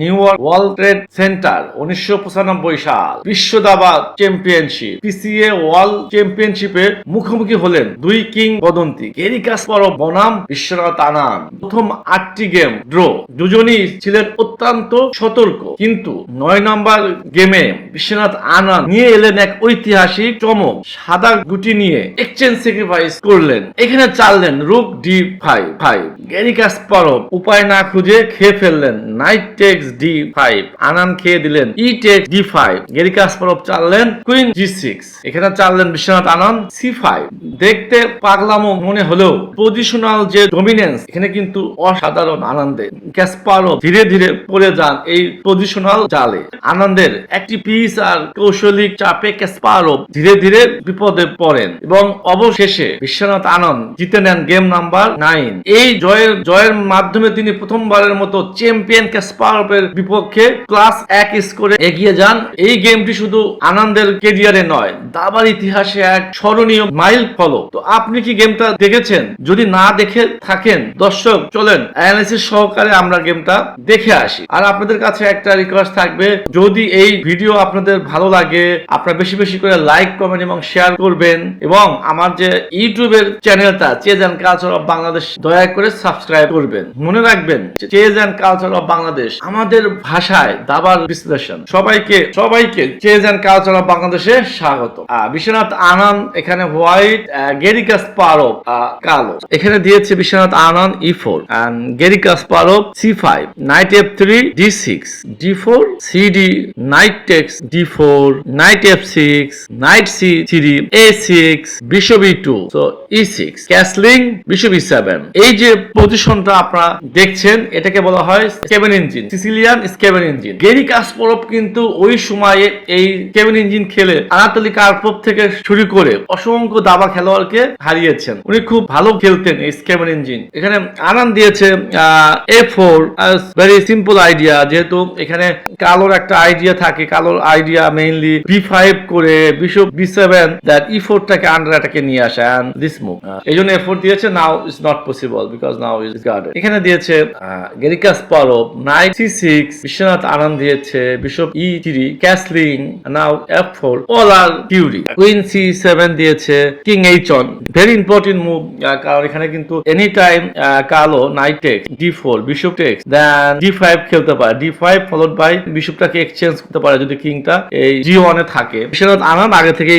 New world trade centre, উনিশশো পঁচানব্বই সাল বিশ্ব দাবা চ্যাম্পিয়নশিপ। পিসিএ ওয়ার্ল্ড চ্যাম্পিয়নশিপে মুখোমুখি হলেন দুই কিং বদন্তি গেরি কাসপারভ বনাম বিশ্বনাথ আনান প্রথম আটটি গেম ড্র। দুজনই ছিলেন অত্যন্ত সতর্ক, কিন্তু নয় নম্বর গেমে বিশ্বনাথ আনন্দ নিয়ে এলেন এক ঐতিহাসিক চমক। সাদা গুটি নিয়ে এক্সচেঞ্জ স্যাক্রিফাইস করলেন। এখানে চাললেন rook D five. Five. Garry Kasparov উপায় না খুঁজে খেয়ে ফেললেন। Knight takes D five Anand খেয়ে দিলেন E takes D five Garry Kasparov চাললেন queen জি সিক্স এখানে চাললেন বিশ্বনাথ আনন্দ সি ফাইভ দেখতে পাগলামো মনে হলেও পজিশনাল যে ডমিনেন্স এখানে কিন্তু অসাধারণ আনন্দের ক্যাসপারভ ধীরে ধীরে পড়ে যান এই পজিশনাল জালে। আনন্দের একটি পিস আর কৌশলিক চাপে ক্যাসপারভ ধীরে ধীরে বিপদে পড়েন এবং অবশেষে বিশ্বনাথ আনন্দ জিতে নেন গেম নাম্বার নাইন এই জয়ের জয়ের মাধ্যমে তিনি প্রথমবারের মতো চ্যাম্পিয়ন ক্যাসপারভের বিপক্ষে ক্লাস এক স্কোরে এগিয়ে যান। এই গেমটি শুধু আনন্দের কেরিয়ারে নয়, দাবার ইতিহাসে এক স্মরণীয় মাইল ফলো তো আপনি কি গেমটা দেখেছেন? যদি না দেখে থাকেন, দর্শক, চলেন অ্যানালিসিস সহকারে আমরা গেমটা দেখে আসি। আর আপনাদের কাছে একটা রিকোয়েস্ট থাকবে, যদি এই ভিডিও আপনাদের ভালো লাগে, আপনারা বেশি বেশি করে লাইক কমেন্ট এবং শেয়ার করবেন এবং আমার যে ইউটিউবের চ্যানেলটা chess and culture of Bangladesh দয়া করে সাবস্ক্রাইব করবেন। মনে রাখবেন chess and culture of Bangladesh আমাদের ভাষায় দাবার বিশ্লেষণ। সবাইকে সবাইকে চেজ অ্যান্ড বাংলাদেশে স্বাগত। বিশ্বনাথ আনন্দ এখানে হোয়াইট গেরিকাস পারব কালো। এখানে দিয়েছে বিশ্বনাথ আনন্দ ই ফোর গেরিকাস পারব C five knight F three D six D four C D knight takes D four knight F six knight C three A six bishop E two so E six castling bishop E seven এই যে পজিশনটা আপনারা দেখছেন, এটাকে বলা হয় Scheveningen Sicilian Scheveningen Garry Kasparov কিন্তু ওই সময়ে এই স্কেভেন ইঞ্জিন খেলে আনাতলি কার্পভ থেকে শুরু করে অসংখ্য দাবা খেলোয়াড়কে হারিয়েছেন। উনি খুব ভালো খেলতেন এই স্কেভেন ইঞ্জিন এখানে আনন্দ দিয়েছে A four very simple idea যেহেতু এখানে কালোর একটা আইডিয়া থাকে, কালোর আইডিয়া মেইনলি বি ফাইভ করে bishop B seven that E ফোরটাকে under অ্যাটাকে নিয়ে আসে অ্যান্ড দিস মুভ এই জন্য এ এফোর দিয়েছে now is not possible because now is guarded এখানে দিয়েছে গেরিকাস পারব knight C six Viswanath Anand দিয়েছে, bishop E three castling now F four all are curiae queen C seven দিয়েছে king H one very important move কারণ এখানে কিন্তু any time কালো knight takes D four bishop takes then D five খেলতে পারে। D five followed by বিশপটাকে exchange করতে পারে যদি কিংটা এই জি ওয়ানে থাকে। বিশ্বনাথ আনন্দ আগে থেকে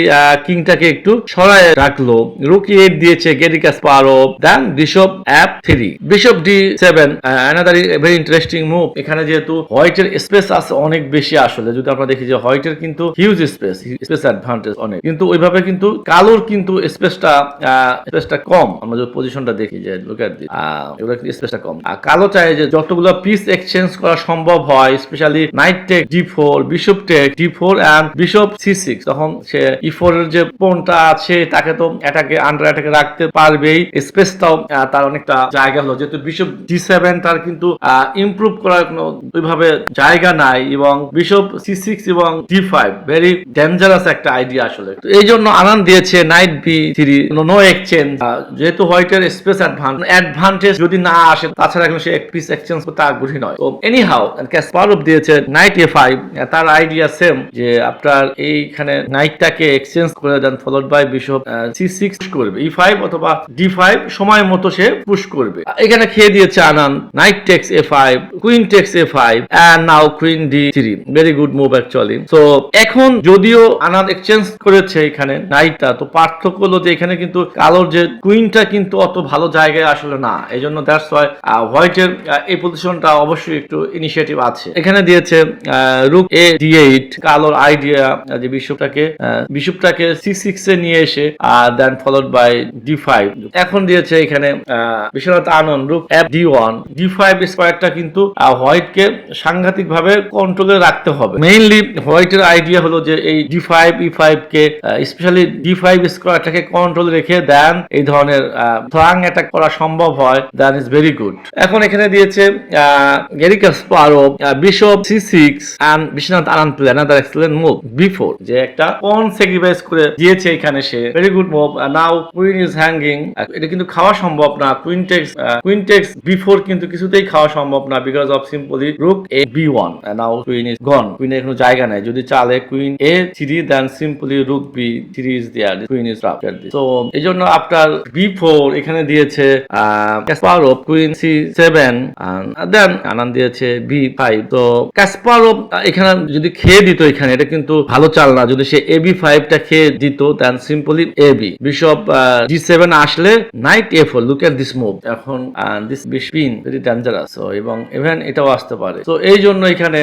কিংটাকে একটু সরায় রাখল। রুকি এইট দিয়েছে Garry Kasparov then bishop F three bishop D seven another very interesting move এখানে যেহেতু হোয়াইটের স্পেস আছে অনেক বেশি আসলে। যদি আমরা দেখি যে হোয়াইটের কিন্তু হিউজ স্পেস স্পেস অ্যাডভান্টেজ অনেক। কিন্তু ওইভাবে কিন্তু কালোর কিন্তু স্পেসটা স্পেসটা কম। আমরা যদি পজিশনটা দেখি যে লুক এট দিস এগুলো কিন্তু স্পেসটা কম। আর কালো চায় যে যতগুলো পিস এক্সচেঞ্জ করা সম্ভব হয় specially knight take D four bishop take D four and bishop C six তখন সে ই ফোর এর যে পোনটা আছে, তাকে তো এটাকে আন্ডার এটাকে রাখতে পারবেই। স্পেসটাও তার অনেকটা জায়গা হলো। যেহেতু বিশপ ডি সেভেন তার কিন্তু ইমপ্রুভ করার কোনো ওইভাবে জায়গা নাই এবং বিশপ সি সিক্স এবং ডি ফাইভ ভেরি ডেঞ্জারাস একটা আইডিয়া আসলে। তো এই জন্য আনন্দ দিয়েছে knight B three no exchange যেহেতু হোয়াইটের স্পেস অ্যাডভান্টেজ যদি না আসে, তাছাড়া এখন সে এক পিস এক্সচেঞ্জ করতে আগ্রহী নয়। তো এনি হাউ ক্যাসপারভ দিয়েছে নাইট এ ফাইভ তার আইডিয়া সেম যে আপনার এইখানে নাইটটাকে এক্সচেঞ্জ করে then followed by bishop C six করবে। ই ফাইভ অথবা ডি ফাইভ সময় মতো সে পুশ করবে। এখানে খেয়ে দিয়েছে Anand knight takes A five queen takes A five and now queen D three very good move এখন যদিও আনন্দ এক্সচেঞ্জ করেছে এখানে নাইটটা তো পার্থক্য হলো যে এখানে কিন্তু কালোর যে কুইনটা কিন্তু অত ভালো জায়গায় আসলে না। এই জন্য দ্যাটস ওয়াই হোয়াইটের এই পজিশনটা অবশ্যই একটু ইনিশিয়েটিভ আছে। এখানে দিয়েছে রুক এ ডি এইট কালোর আইডিয়া যে বিশ্বটাকে বিশ্বটাকে সি সিক্স এ নিয়ে এসে then followed by D five এখন দিয়েছে এখানে Viswanath Anand rook F D one D five স্কোয়ারটা কিন্তু হোয়াইট কে সাংঘাতিক ভাবে কন্ট্রোলে রাখতে হবে। মেইনলি হোয়াইটের আইডিয়া হলো যে এই ডি ফাইভ ই ফাইভ কে স্পেশালি ডি ফাইভ স্কোয়ারটাকে কন্ট্রোল রেখে দেন এই ধরনের ফ্লাং অ্যাটাক করা সম্ভব হয় দেন ইজ ভেরি গুড এখন এখানে দিয়েছে Garry Kasparov bishop C six and Viswanath Anand play excellent move before যে একটা পন স্যাক্রিফাইস করে দিয়েছে এখানে সে very good move now queen is hanging এটা কিন্তু খাওয়া সম্ভব না কুইন টেক্স বিফোর কিন্তু কিছুতেই খাওয়া সম্ভব না because of simply rook A B one now queen is gone কুইনের কোনো জায়গা নাই। যদি চালে queen A three then simply rook B three is there queen is rafter তো এই জন্য আপনার বি ফোর এখানে দিয়েছে queen C seven then Anand দিয়েছে বি ফাইভ তো এখানে যদি খেয়ে দিত এখানে, এটা কিন্তু ভালো চাল না। যদি সে এ বি ফাইভটা খেয়ে দিত then simply A B bishop G seven আসলে knight A four look at this move এখন this bishop in very dangerous এবং ইভেন এটাও আসতে পারে। তো এই জন্য এখানে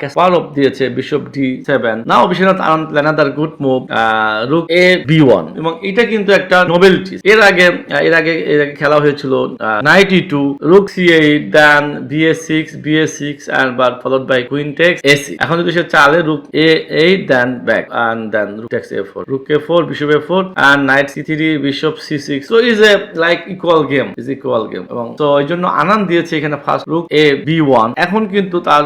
ক্যাসপারোভ দিয়েছে bishop D seven now Viswanath Anand লেনাদার good move rook A B one এবং এটা কিন্তু একটা নোবেলিটি এর আগে এর আগে এর আগে খেলা হয়েছিল knight to rook C eight then B A six B A six and but followed by queen takes A C এখন যদি সে চালে rook A eight then back and then rook takes A four rook A four bishop A four and knight C three bishop C six so is a like equal game is equal game এবং তো এই জন্য আনন্দ দিয়েছে এখানে first rook A B one এখন কিন্তু তার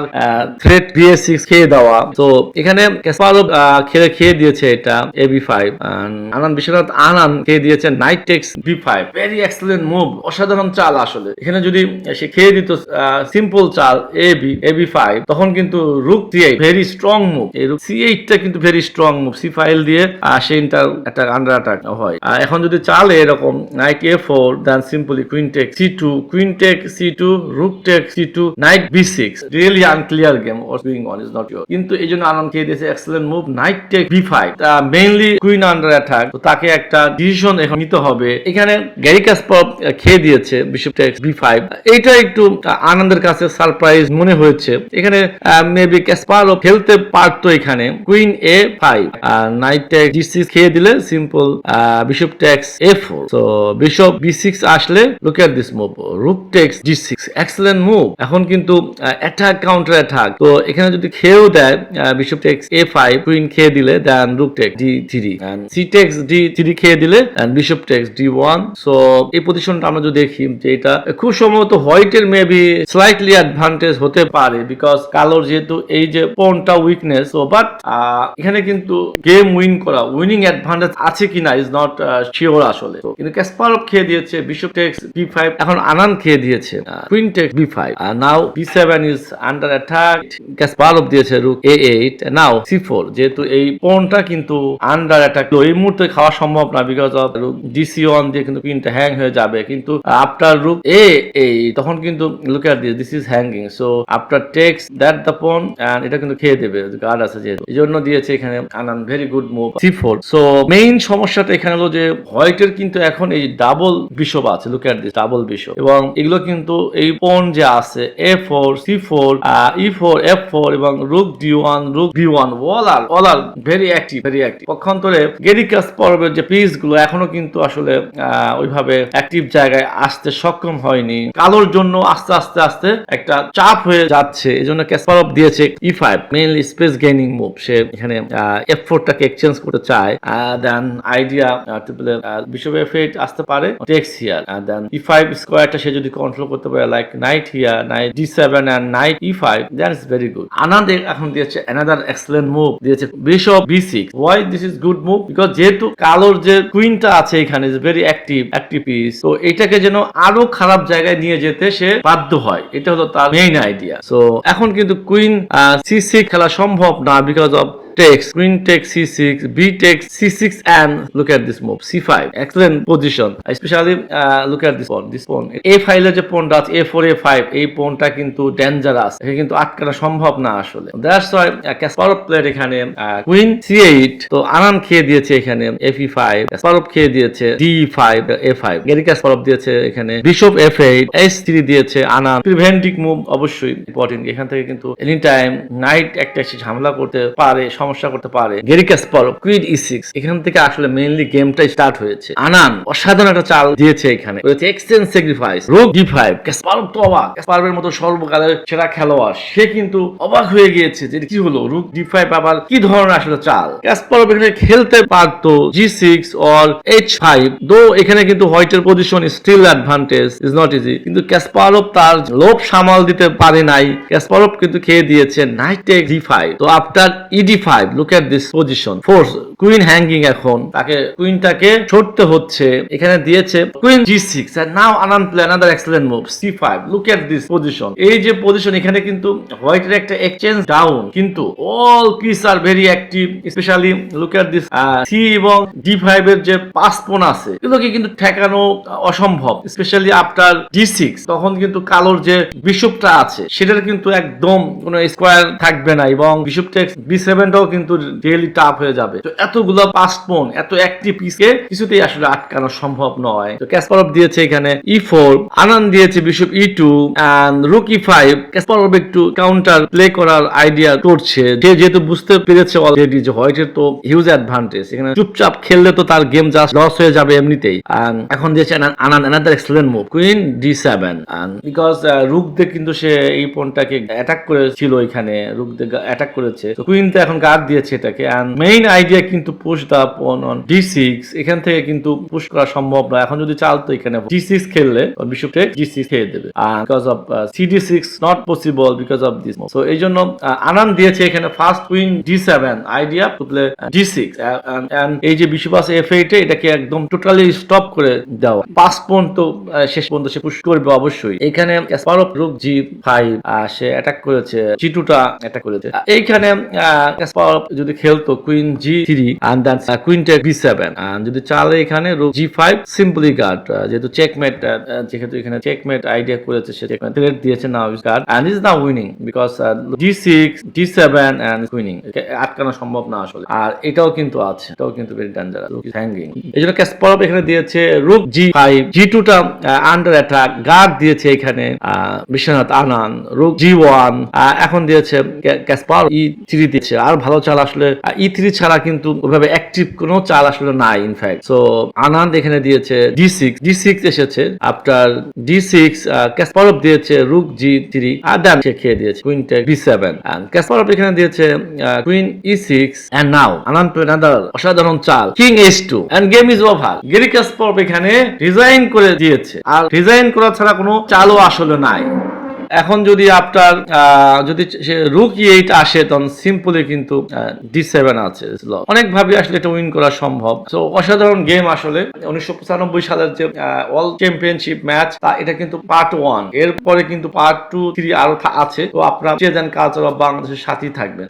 thread B A six খেয়ে দেওয়া। তো এখানে ক্যাসপারোভ খেলে খেয়ে দিয়েছে এটা A B five Anand Viswanath Anand খেয়ে দিয়েছে knight takes B five very excellent move অসাধারণ চাল আসলে। এখানে যদি সে খেয়ে দিত সিম্পল চাল A B A B five তখন কিন্তু rook C eight very strong move এই রুক সি এইটটা কিন্তু very strong move C file দিয়ে সে ইন্টার অ্যাটাক আন্ডার অ্যাটাক হয়। এখন যদি চাল এরকম knight A four then simply queen take C two queen take C two rook take C two knight B six really unclear game was going on is not your কিন্তু এই জন্য আনন্দ খেয়ে দিয়েছে excellent move knight take B five mainly queen under attack তো তাকে একটা decision এখন নিতে হবে। এখানে গ্যারি কাসপর খেয়ে দিয়েছে বিশপ বি ফাইভ এইটা একটু আনন্দের কাছে সারপ্রাইজ মনে হয়েছে। এখানে মেবি ক্যাসপারও খেলতে পারতো এখানে। কুইন এ ফাইভ আর নাইট টেক্স জি সিক্স খেয়ে দিলে simple bishop takes A four তো বিশপ সিক্স আসলে look at this move rook takes G six excellent move এখন কিন্তু অ্যাটাক কাউন্টার অ্যাটাক তো এখানে যদি খেয়েও দেয় bishop takes a five queen খেয়ে দিলে then rook takes d three c takes d three খেয়ে দিলে bishop takes d one so এই পজিশনটা আমরা যদি দেখি, যে এটা খুব সম্ভবত হোয়াইটের মেবি স্লাইটলি অ্যাডভান্টেজ হতে পারে বিকজ কালোর যেহেতু এই যে পনটা উইকনেস সো বাট এখানে কিন্তু গেম উইন করা উইনিং অ্যাডভান্টেজ আছে কিনা ইজ নট শিওর আসলে। কিন্তু ক্যাসপারভ খেয়ে দিয়েছে বিশপ টেক্স বি ফাইভ এখন আনান খেয়ে দিয়েছে queen takes b five now b seven is under attack Kasparov দিয়েছে rook a eight now c four যেহেতু এই পনটা কিন্তু আন্ডার অ্যাটাক এই মুহূর্তে খাওয়া সম্ভব না বিকজ অফ ডিসি ওয়ান দিয়ে কিন্তু কুইনটা হ্যাং হয়ে যাবে। কিন্তু আফটার রুক এ এই তখন কিন্তু look at this this is hanging so after takes that the pawn and এটা কিন্তু খেয়ে দেবে গার্ড আছে যেহেতু। এই জন্য দিয়েছে এখানে Anand very good move c four so main সমস্যাটা এখানে হলো যে হোয়াইটের কিন্তু এখন এই ডাবল বিশপ আছে look at this double bishop এবং এগুলো কিন্তু এই পন যে আছে a four c four e four f four এবং rook d one rook b one all are all are very active very active পক্ষান্তরে গেরিকাস পর্বের যে পিসগুলো এখনও কিন্তু আসলে ওইভাবে অ্যাক্টিভ জায়গায় আসতে সক্ষম হয়নি। কালোর জন্য আস্তে আস্তে আস্তে একটা চাপ হয়ে যাচ্ছে। এই জন্য ক্যাসপারভ দিয়েছে e five mainly space gaining move সে এখানে এফ ফোরটাকে এক্সচেঞ্জ করতে চায়। দেন আইডিয়া বিশপ এফ আসতে পারে। Takes here then e five স্কোয়ারটা সে যদি কন্ট্রোল করতে পারে like knight here knight d seven and knight e five that is very good Anand এখন দিয়েছে অ্যানাদার এক্সেলেন্ট মুভ দিয়েছে bishop b six why this is good move because যেহেতু কালোর যে কুইনটা আছে এখানে is very active active piece তো এটাকে যেন আরও খারাপ জায়গায় নিয়ে যেতে সে বাধ্য হয়। এটা হলো তার মেইন আইডিয়া সো এখন কিন্তু কুইন সি সিক্স খেলা সম্ভব না because of takes queen takes c6 b takes c6 and look at this move c5 excellent position. Especially uh, look at this pawn this pawn a ফাইলের যে পনটা আছে a4 a5 এই পনটা কিন্তু dangerous একে কিন্তু আটকানো সম্ভব না আসলে। দ্যাটস ওয়াই ক্যাসপারভ প্লেয়ার এখানে কুইন c8 তো আনান খেয়ে দিয়েছে এখানে fe5 ক্যাসপারভ খেয়ে দিয়েছে d5 a5 গেরি ক্যাসপারভ দিয়েছে এখানে বিশপ f8 s3 দিয়েছে আনান প্রিভেন্টিং মুভ অবশ্যই ইম্পর্টেন্ট এখান থেকে কিন্তু এনি টাইম নাইট একটা ঝামেলা করতে পারে সমস্যা করতে পারে। কুইন ই সিক্স এখান থেকে আসলে মেইনলি গেমটাই স্টার্ট হয়েছে। আনান অসাধারণ একটা চাল দিয়েছে এখানে। রয়েছে exchange sacrifice rook d five Kasparov তো অবাক। মতো সর্বকালের সেরা খেলোয়াড়। সে কিন্তু অবাক হয়ে গিয়েছে যে কি হলো? ডি ফাইভ আবার কি ধরনের আসলে চাল? এখানে খেলতে পারতো g six or h five though এখানে কিন্তু হোয়াইটের position still advantage is not easy কিন্তু ক্যাসপারভ তার লোভ সামাল দিতে পারে নাই। ক্যাসপারভ কিন্তু খেয়ে দিয়েছে নাইট টেক ডি ফাইভ তো after e d five look at this position force queen hanging এখন. তাকে কুইনটাকে ছড়তে হচ্ছে। এখানে দিয়েছে queen g six and now Anand play another excellent move c five look position এই যে পজিশন এখানে কিন্তু হোয়াইটের একটা এক্সচেঞ্জ ডাউন কিন্তু all piece are very active specially look at this c এবং ডি ফাইভ এর যে পাঁচ পোন আছে, এগুলোকে কিন্তু ঠেকানো অসম্ভব স্পেশালি আফটার ডি সিক্স তখন কিন্তু কালোর যে বিশপটা আছে, সেটার কিন্তু একদম কোনো স্কোয়ার থাকবে না এবং বিশপ টেক্স বি সেভেনটাও কিন্তু রিয়েলি টাফ হয়ে যাবে। তো এতগুলো পাঁচ পোন এত একটি পিসকে কিছুতেই আসলে আটকানো সম্ভব নয়। তো ক্যাসপারভ দিয়েছে এখানে ই ফোর আনন্দ দিয়েছে bishop E two and rook E five Kasparov একটু কাউন্টার প্লে করার আইডিয়া করছে। যে যেহেতু বুঝতে পেরেছে অলরেডি যে হোয়াইটের তো হিউজ অ্যাডভান্টেজ এখানে চুপচাপ খেললে তো তার গেম জাস্ট লস হয়ে যাবে এমনিতেই। এখন দিয়েছে Anand another excellent move queen d seven because rook দিয়ে কিন্তু সে এই পনটাকে অ্যাটাক করেছিল এখানে রুক দিয়ে অ্যাটাক করেছে। তো কুইন তো এখন গার্ড দিয়েছে এটাকে। অ্যান্ড মেইন আইডিয়া কিন্তু push the pawn on d six এখান থেকে কিন্তু পুশ করা সম্ভব না। এখন যদি চালতো এখানে জি সিক্স খেললে বিশপ টেক জি সিক্স খেয়ে দেবে। Because of c d six not possible because of this so এই জন্য আনান দিয়েছে এখানে first d seven idea d six এই যে এফ এটাকে একদম টোটালি স্টপ করে দেওয়া। পাঁচ পর্যন্ত শেষ পর্যন্ত সে পুশ করবে অবশ্যই। এখানে রুক জি ফাইভ সে অ্যাটাক করেছে। জি টুটা অ্যাটাক করেছে। আহ, এইখানে কাসপারভ যদি খেলতো queen G three and then queen take B seven যদি চালে এখানে জি ফাইভ সিম্পলি গার্ড যেহেতু চেকমেট যেহেতু এখানে চেকমেট আইডিয়া করেছে সে চেকমেট দিয়েছে now guard and is now winning because g six g seven and winning আটকানো সম্ভব না আসলে। আর এটাও কিন্তু আছে এটাও কিন্তু ভেরি ডেঞ্জারাস হ্যাঙ্গিং এই জন্য এখানে দিয়েছে রুক জি ফাইভ জি টুটা আন্ডার অ্যাটাক গার্ড দিয়েছে এখানে আহ, Biswanath Anand rook g one এখন দিয়েছে ক্যাসপার ই থ্রি দিয়েছে। আর ভালো চাল আসলে ই থ্রি ছাড়া কিন্তু ওইভাবে অ্যাক্টিভ কোনো চাল আসলে নাই ইনফ্যাক্ট সো আনন্দ এখানে দিয়েছে ডি সিক্স ডি সিক্স এসেছে আফটার ডি সিক্স ক্যাসপারভ দিয়েছে রুক জি থ্রি আর দেন সে খেয়ে দিয়েছে queen take B seven Kasparov এখানে দিয়েছে queen E six and now Anand played অসাধারণ চাল king S two and game is over Garry Kasparov এখানে রিজাইন করে দিয়েছে, আর রিজাইন করা ছাড়া কোনো চালও আসলে নাই। এখন যদি আপনার যদি রুক এইট আসে, তখন সিম্পলি কিন্তু ডি সেভেন আছে অনেক ভাবে আসলে এটা উইন করা সম্ভব। তো অসাধারণ গেম আসলে। উনিশশো পঁচানব্বই সালের যে ওয়ার্ল্ড চ্যাম্পিয়নশিপ ম্যাচ তা এটা কিন্তু পার্ট ওয়ান এরপরে কিন্তু পার্ট টু থ্রি আরও আছে। তো আপনার চেয়ে যান কালচার অফ বাংলাদেশের সাথেই থাকবেন।